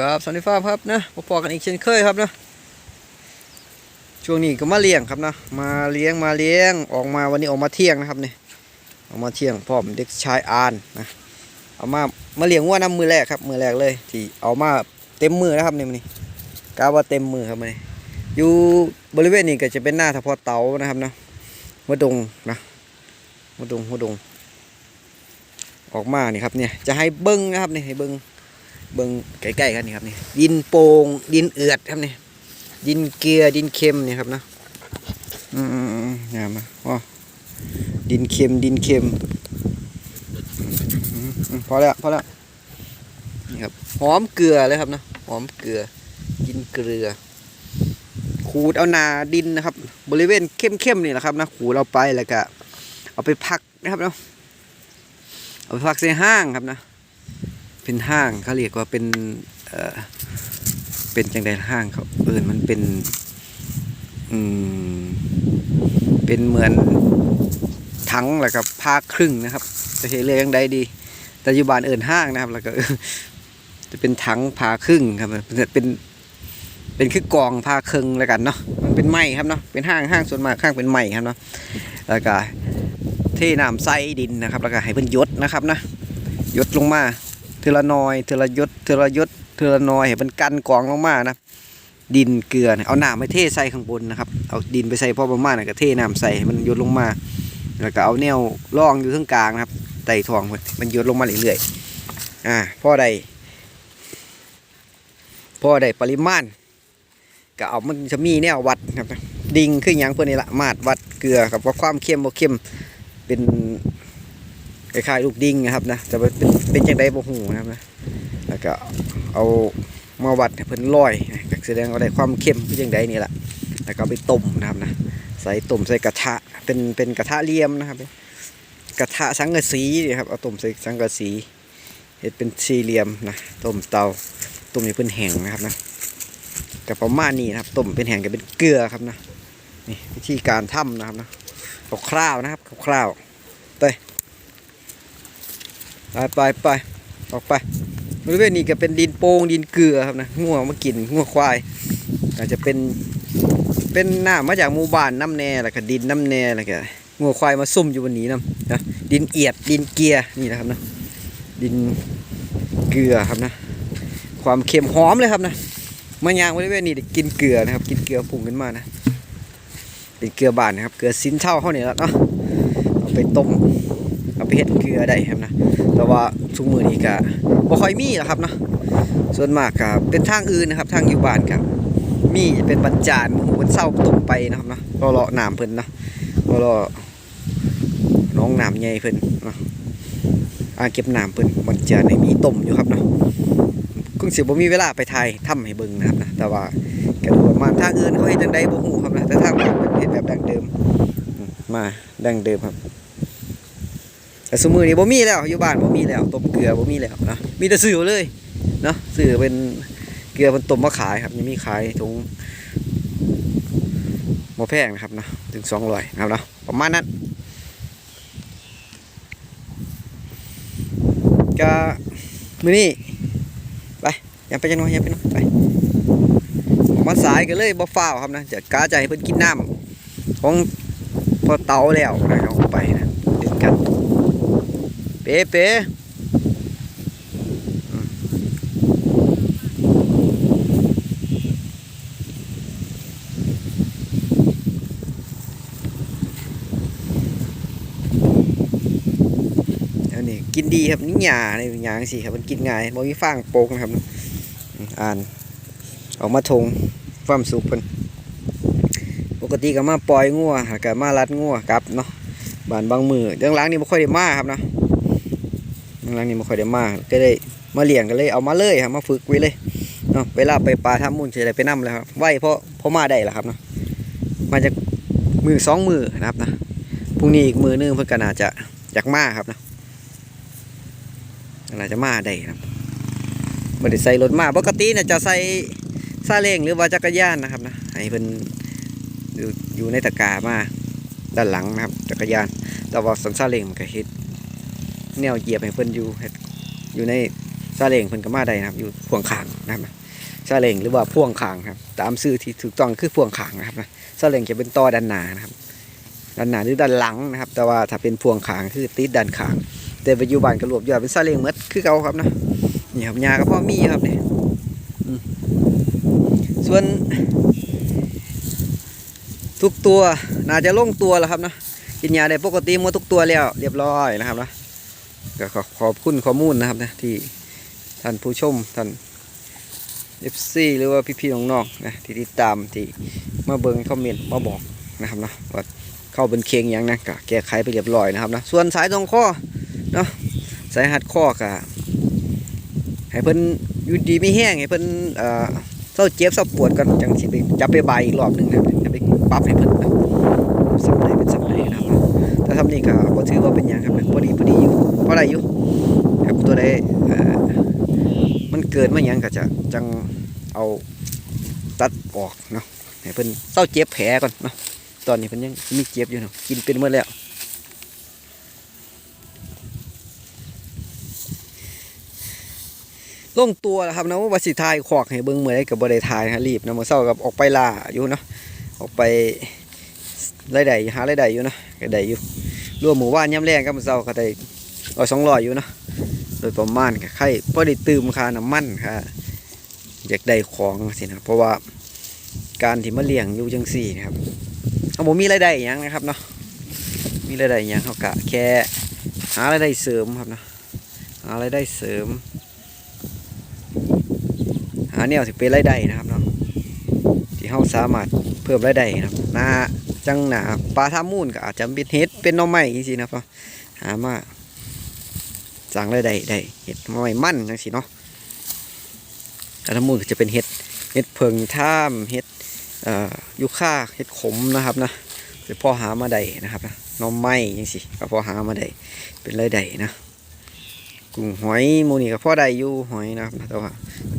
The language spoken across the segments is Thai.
ครับสวัสดีฟ้าครับนะมาพอกันอีกเช่นเคยครับนะช่วงนี้ก็มาเลี้ยงครับนะ มาเลี้ยงมาเลี้ยงออกมาวันนี้ออกมาเที่ยงนะครับเนี่ยออกมาเที่ยงพร้อมเด็กชายอานนะเอามามาเลี้ยงวัวน้ำมือแรกครับ มือแรกเลย ที่เอามาเต็มมือนะครับนี่มันนี่กาว่าเต็มมือครับมันนี่อยู่บริเวณนี้ก็จะเป็นหน้าทะเพอเตานะครับนะหัวดงนะหัวดงหัวดง ออกมานี่ครับเนี่ยจะให้เบิ้งนะครับนี่ให้เบิ้ง เบิ่งใกล้ๆกันนี่ครับนี่ดินโป่งดินเอือดครับนี่ดินเกลือดินเค็มนี่ครับเนาะอืมๆๆงามนะอ๋อดินเค็มดินเค็มอืมอืมพอแล้วพอแล้วนี่ครับหอมเกลือเลยครับนะหอมเกลือดินเกลือ ขูดเอานาดินนะครับ บริเวณเข้มๆนี่แหละครับนะขูดเอาไปแล้วก็เอาไปพักนะครับเนาะเอาไปพักใส่ห้างครับนะ เป็นห้างเขาเรียกว่าเป็นเออเป็นจังใดห้างเขาเอินมันเป็นอืมเป็นเหมือนถังแหล้วก็ผ้าครึ่งนะครับจะเห็นเลยยังใดดีแต่ยุบานเอินห้างนะครับ แล้วก็จะเป็นถังผาครึ่งครับเป็นเป็นเป็นคือกองผ้าครึ่งแล้วกันเนาะมันเป็นไม้ครับเนาะเป็นห้างห้างส่วนมากห้างเป็นไม้ครับเนาะแล้วก็เทน้ำใส่ดินนะครับ แล้วก็ให้เพิ่นยดนะครับนะยดลงมา ทอละน้อยเทละยศเทละยศเทอละน้อยให้มันกันกองลงมานะดินเกลือเนี่ยเอาน้ำไปเทใส่ข้างบนนะครับเอาดินไปใส่พอประมาณนะก็เทน้ำใส่มันหยดลงมาแล้วก็เอาแนวร่องอยู่ตรงกลางนะครับไต่ทองมันหยดลงมาเรื่อยๆอ่าพ่อใดพ่อใดปริมาณก็เอามันจะมีแนววัดนะครับดิ่งขึ้นย่างเพื่อนี่ละมาดวัดเกลือกับว่าความเค็มบ่เค็มเป็น คล้ายๆลูกดิ้งนะครับนะแต่ว่าเป็นเป็นจังไดบ่ฮู้นะครับนะแล้วก็เอามาวัดเพิ่นลอยก็แสดงว่าได้ความเข้มคือจังไดนี่แหละแล้วก็ไปต้มนะครับนะใส่ต้มใส่กระทะเป็นเป็นกระทะเหลี่ยมนะครับ กระทะสังกะสีนี่ครับเอาต้มใส่สังกะสีเฮ็ดเป็นสี่เหลี่ยมนะต้มเตาต้มให้เพิ่นแห้งนะครับนะกับประมาณนี้นะครับต้มเป็นแห้งก็เป็นเกลือครับนะนี่วิธีการทำนะครับนะคร่าวๆนะครับคร่าวๆไป ไปไปออกไปบริเวณนี้ก็เป็นดินโป่งดินเกลือครับนะงัวมากินงัวควายอาจจะเป็นเป็นหน้ำมาจากหมู่บ้านน้ำแน่แล้วก็ดินน้ำแน่แล้วก็งัวควายมาซุ่มอยู่บนนี้นะนะดินเอียดดินเกลียนี่นะครับนะดินเกลือครับนะ ความเค็มหอมเลยครับนะมายางบริเวณนี้กินเกลือนะครับ กินเกลือพุ่งขึ้นมานะเป็นเกลือบานนะครับ เกลือซินเท่าเขาเนี่ยแหละเนาะเอาไปต้ม เฮ็ดเกลือได้ครับนะแต่ว่าทุกมือนี้ก็บ่ค่อยมีหรอครับเนาะส่วนมากก็เป็นทางอื่นนะครับ ทางอยู่บ้านครับมีเป็นบรรจานหมู่เพิ่นเศร้าตกไปนะครับเนาะรอรอน้ำเพิ่นเนาะรอรอน้องหน้ำใหญ่เพิ่นนะอ่าเก็บหน้ำเพิ่นบรรจานให้มีต้มอยู่ครับเนาะคงสิบ่มีเวลาไปถ่ายทำให้เบิ่งนะครับนะแต่ว่าก็ดูว่ามาทางอื่นเขาเฮ็ดจังไดบ่ฮู้ครับนะแต่ทางบ้านเพิ่นเฮ็ดแบบดั้งเดิมมมาดั้งเดิมครับ แต่สมือนี้บ่มีแล้วอยู่บ้านบ่มีแล้วต้มเกลือบ่มีแล้วนะมีแต่ซื้อเลยเนาะซื้อเป็นเกลือเป็นต้มมาขายครับยังมีขายถุงบ่แพงนะครับนะถึงสองร้อยนะครับเนาะประมาณนั้นก็มือนี้ไปอย่าไปจังน้อยอย่าไปน้อยไปมาสายกันเลยบ่ฟ้าวครับนะจะกาใจให้เพิ่นกินน้ำของพอเตาแล้วนะครับออกไปนะเด็ดกัน เป๊ะเป๊ะอืมอันนี้กินดีครับนี่หยาในหยางสิครับมันกินง่ายบ่มีฟางโปกนะครับ อ่านออกมาทงความสุขเพิ่นปกติก็มาปล่อยงัวแล้วก็มารัดงัวกลับเนาะบ้านบางมือเรื่องหล้างนี่บ่ค่อยได้มาครับเนาะ หลังนี้ม่ค่อยได้มาก็ได้มาเลี้ยงกันเลยเอามาเลยครับมาฝึกไว้เลยเนาะเวลาไปปลาทำมุ่นเฉยๆไปนั่แล้วครับไหวเพราะเพราะมาได้แหละครับเนาะมาจากมือสองมือนะครับนะพรุ่งนี้อีกมือหนึงเพื่อนก็น่าจะอยากมาครับนะน่าจะมาได้ครับไม่ได้ใส่รถมาปกติเนี่ยจะใส่ซาเล้งหรือว่าจักรยานนะครับนะให้เพิ่นอยู่ในตะกร้ามาด้านหลังนะครับจักรยานแต่ว่าสันซาเล้งมันก็เฮ็ด แนวเหยียบให้เพิ่นอยู่อยู่ในซาเล้งเพิ่นก็มาได้นะครับ อยู่พ่วงขางนะครับซาเล้งหรือว่าพ่วงขางครับ ตามชื่อที่ถูกต้องคือพ่วงขางนะครับซาเล้งจะเป็นต่อด้านหน้านะครับด้านหน้าหรือด้านหลังนะครับ แต่ว่าถ้าเป็นพ่วงขางคือติดด้านขาง แต่ปัจจุบันก็รวบยอดเป็นซาเล้งหมดคือเก่าครับนะนี่ครับยาก็พ่อมีครับเนี่อืมส่วน ทุกตัวน่าจะลงตัวแล้วครับนะกินยาได้ปกติหมดทุกตัวแล้ว เรียบร้อยนะครับนะ ก็ขอขอบคุณข้อมูลนะครับนะที่ท่านผู้ชมท่าน FC หรือว่าพี่ๆน้องๆนะที่ติดตามที่มาเบิ่งคอมเมนต์มาบอกนะครับนะว่าเข้าเป็นเคียงยังนะก็แก้ไขไปเรียบร้อยนะครับนะส่วนสายตรงข้อเนาะสายหัดข้อก็ให้เพิ่นอยู่ดีไม่แห้งให้เพิ่นเอ่อเศร้าเจ็บเศร้าปวดกันจังสิไปจับไปใบอีกรอบหนึ่งนะจะไปปรับให้เพิ่นนะสำเร็จเป็นสำเร็จนะครับนะ แต่ทำนี่ก็บ่ถือว่าเป็นหยังครับพอดีพอดีอยู่พอได้อยู่ครับตัวใดเอ่อมันเกินมาหยังก็จะจังเอาตัดออกเนาะให้เพิ่นเศร้าเจ็บแผลก่อนเนาะตอนนี้เพิ่นยังมีเจ็บอยู่เนาะกินเป็นหมดแล้วลงตัวแล้วครับนะว่าสิทายขอกให้เบิ่งเมื่อไรกับบริทายฮะรีบนะมื่อเช้ากับออกไปล่าอยู่เนาะออกไป รายได้หารายได้อยู่นะก็ได้อยู่รวมหมู่บ้านย่ำแรงก็มื่อเช้าก็ได้ร้อยสองร้อยอยู่นะโดยประมาณก็ใครพอได้ตืมค่าน้ำมันค่ะอยากได้ของสินะเพราะว่าการที่มาเลี้ยงอยู่จังสี่นะครับเอาผมมีรายได้อย่างนะครับเนาะมีรายได้อย่างเขากะแค่หารายได้เสริมครับเนาะหารายได้เสริมหาแนวสิเป็นรายได้นะครับเนาะที่เราสามารถเพิ่มรายได้นะครับหนา จังหนาปลาท่ามูนก็อาจจะเป็นเห็ดเป็นน่องไม้จริงๆนะครับหามาสร้างรายได้ได้เห็ดหน่อไม้มั่นจังสิเนาะปลาท่ามูนก็จะเป็นเห็ดเห็ดเพิงท่ามเห็ดยุค่าเห็ดขมนะครับนะเป็นพ่อหามาได้นะครับนะหน่อไม้ยังสิก็พอหามาได้เป็นรายได้นะกุ้งหอยมูนี่ก็พอได้อยู่หอยนะครับแต่ว่า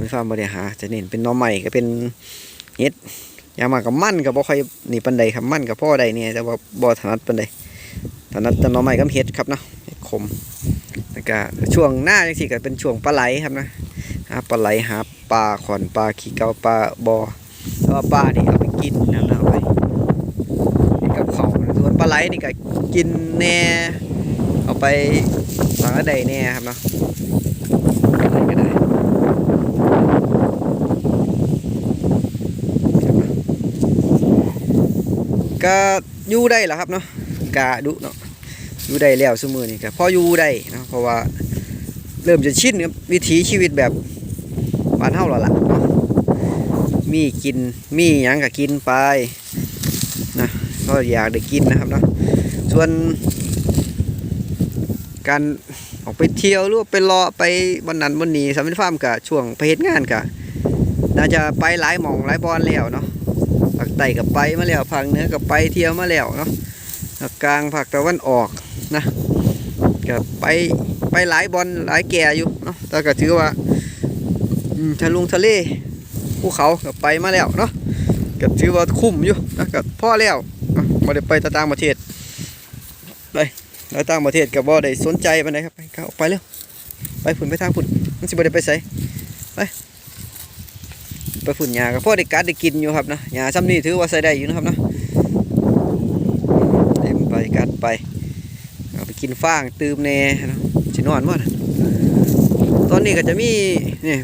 ไม่ฟาร์มบริหารจะเน้นเป็นน้องใหม่ก็เป็นเฮ็ด ยามากับมั่นกับบ่ค่อยนี่ปันใดครับมั่นกับพ่อใดเนี่ยแต่ว่าบ่ถนัดปันใดถนัดแต่หน้อใหม่กับเฮ็ดครับเนาะเฮ็ดขมแล้วก็ช่วงหน้าจังซี่ก็เป็นช่วงปลาไหลครับนะหาปลาไหลหาปลาขอนปลาขี้เกาปลาบอแล้วว่าปลานี่เอาไปกินนะครับนะเอาไปนี่กับเขาส่วนปลาไหลนี่ก็กินแน่เอาไปหลังละใดแน่ครับเนาะอะไรก็ได้ ก็อยู่ได้แหละครับเนาะกะดุเนาะอยู่ได้แล้วสมือนี่ก็พออยู่ได้เนาะเพราะว่าเริ่มจะชินกับวิถีชีวิตแบบบ้านเฮาแล้วล่ะเนาะมีกินมีหยังก็กินไปนะก็อยากได้กินนะครับเนาะส่วนการออกไปเที่ยวหรือว่าไปรอไปวันนั้นวันนี้สามเป็นฟาร์มกะช่วงไปเฮ็ดงานกะน่าจะไปหลายหม่องหลายบอนแล้วเนาะ ภาคใต้ก็ไปมาแล้วภาคเหนือก็ไปเที่ยวมาแล้วเนาะภาคกลางภาคตะวันออกนะก็ไปไปหลายบอลหลายแก่อยู่เนาะแต่ก็ถือว่าทะลุงทะเลภูเขาก็ไปมาแล้วเนาะก็ถือว่าคุ้มอยู่นะก็พอแล้วเนาได้ไปต่ต่างประเทศไปไปต่างประเทศก็บ่ได้สนใจปานครับไปเข้าไปเร็วไปฝุ่นไปทางฝุ่นมันสิบ่ได้ไปไสไป ไปฝุ่นหญ้าก็พอได้กัดได้กินอยู่ครับนะหญ้าซ้ำนี่ถือว่าใส่ได้อยู่นะครับนะเต็มไปกัดไปเอาไปกินฟางตืมแน่นะชินอนบ่นตอนนี้ก็จะมีนี่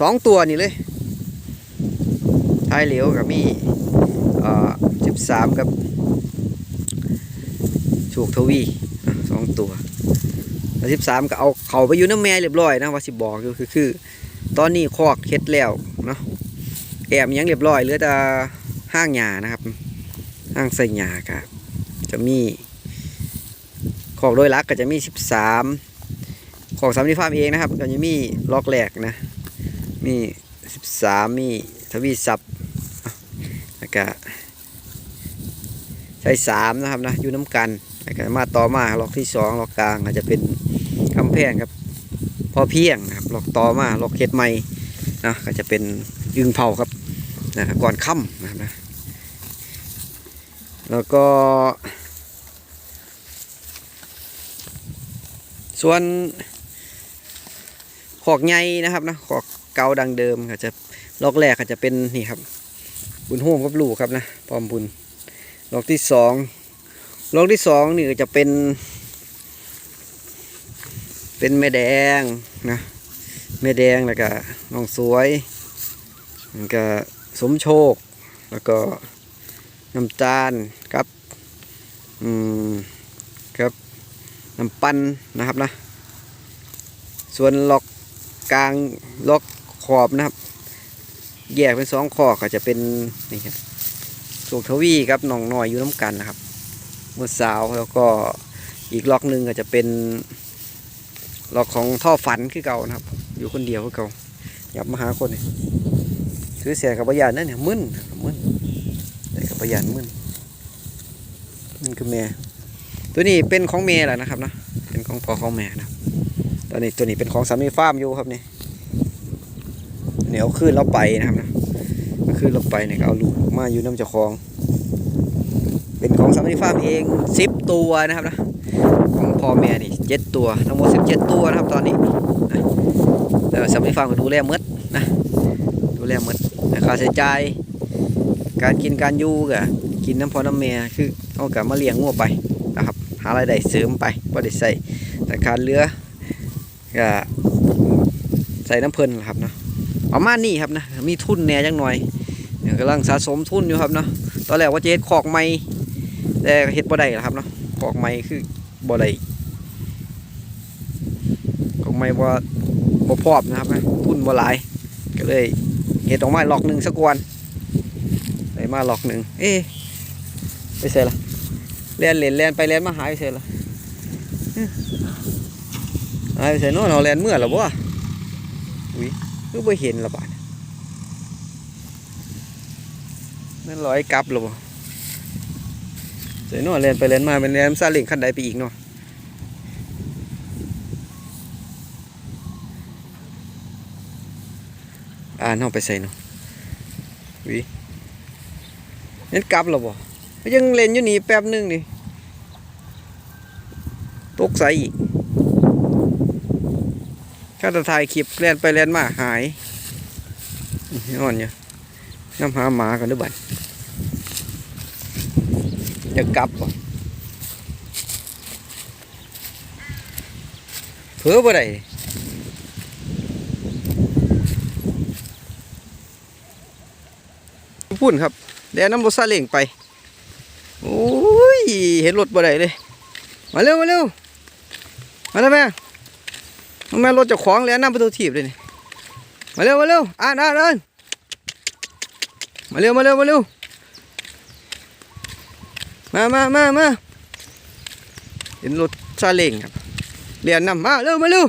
สองตัวนี่เลยท้ายเหลวกับมีอ่อสิบสามกับโชคทวีสองตัวแล้วสิบสามก็เอาเขาไปอยู่น้ำแม่เรียบร้อยนะว่าสิบอกอยู่คือคือ ตอนนี้คอกเฮ็ดแล้ว เนาะแอบยังเรียบร้อยเหลือแต่ห้างหญ้านะครับ ห้างใส่หญ้าก็จะมีคอกโดยลักก็จะมี 13คอกสามนิฟามเองนะครับ ก็จะมีล็อกแหลกนะ มี 13 มีทวีซับอะแล้วก็ใช้สามนะครับนะอยู่น้ำกันแล้วก็มาต่อมาล็อกที่สองล็อกกลางอาจจะเป็นกำแพงครับ พอเพียงนะครับ ล็อกต่อมาล็อกเฮ็ดใหม่ นะก็จะเป็นยึงเผาครับนะก่อนค่ำนะครับนะแล้วก็ ส่วนขอกใหญ่นะครับนะขอกเกาดังเดิมก็จะล็อกแรกก็จะเป็นนี่ครับ บุญโฮมกับลูกครับนะพร้อมบุญล็อกที่สองล็อกที่สองนี่ก็จะเป็น เป็นแม่แดงนะ แม่แดงแล้วก็น้องสวยแล้วก็สมโชค แล้วก็น้ำตาลครับอืมครับน้ำปั้นนะครับนะ ส่วนล็อกกลางล็อกขอบนะครับ แยกเป็นสองขอบก็จะเป็นนี่ครับโชคทวีครับน้องน้อยอยู่น้ำกันนะครับเมื่อสาวแล้วก็อีกล็อกหนึ่งก็จะเป็นล็อกของท่อฝันคือเก่านะครับ อยู่คนเดียวเก่าอยากมาหาคนนี่ถือเสียกับประหยัดนั่นเนี่ยมึนมึนแต่กับประหยัดมึนมึนคือแม่ตัวนี้เป็นของเมย์แหละนะครับนะเป็นของพ่อของแม่นะตอนนี้ตัวนี้เป็นของสามีฟาร์มอยู่ครับนี่เหนียวขึ้นเราไปนะครับนะก็คือเราไปเนี่ยเอาลูกมาอยู่น้ำเจ้าของ เป็นของสามีฟาร์มเองสิบตัวนะครับนะของพ่อแม่นี่เจ็ดตัวทั้งหมดสิบเจ็ดตัวนะครับตอนนี้ แล้วสำนักฟาร์มก็ดูแลมดนะดูแลมดค่าใช้จ่ายการกินการอยู่ก็กินน้ำพอน้ำแม่คือเอากับมาเลี้ยงงัวไปนะครับหารายได้เสริมไปบ่ได้ใส่แต่การเลือก็ใส่น้ำเพลินครับเนาะประมาณนี้ครับนะมีทุนแน่จังหน่อยกำลังสะสมทุนอยู่ครับเนาะตอนแรกว่าจะเฮ็ดคอกใหม่แต่เฮ็ดบ่ได้ล่ะครับเนาะคอกใหม่คือบ่ได้ก็ไม่ว่า บ่พร้อมนะครับทุนบ่หลาย ก็เลยเฮ็ดออกมาล็อกหนึ่งสักวันได้มาหลอกหนึ่งเอ๊ไปเสร็จละเลียนเล่นเลียนไปเลียนมาหายไปเสร็จละอื้อหายไปเสร็จโน่นเอาเลียนเมื่อหรอบ่อุ้ยก็บ่เห็นละบาดนั่นลอยกลับหรอบ่เสียหน่อยเรียนไปเรียนมาเป็นเรียนซาเล้งขั้นใดไปอีกเนาะ อ่านเอาไปใส่เนาะวิเล่นกลับหรอบ่ยังเล่นอยู่นี่แป๊บหนึงดิตกใส่อีกข้าจะถ่ายคลิปเรียนไปเรียนมาหายนี่อ่อนเนี่ยน้ำหาหมากันด้วยบัดจะกลับบ่เผื่อบ่ได้ พุ่นครับแดนน้ำรถซาเล้งไปโอ้ยเห็นรถบ่ได้เลยมาเร็วมาเร็วมาแล้วแม่มาแม่รถจะขวางแล้วน้ำประตูถีบเลยนี่มาเร็วมาเร็วอ่านอ่านอ่านมาเร็วมาเร็วมาเร็วมามามามาเห็นรถซาเล้งครับเรียนนำมาเร็วมาเร็ว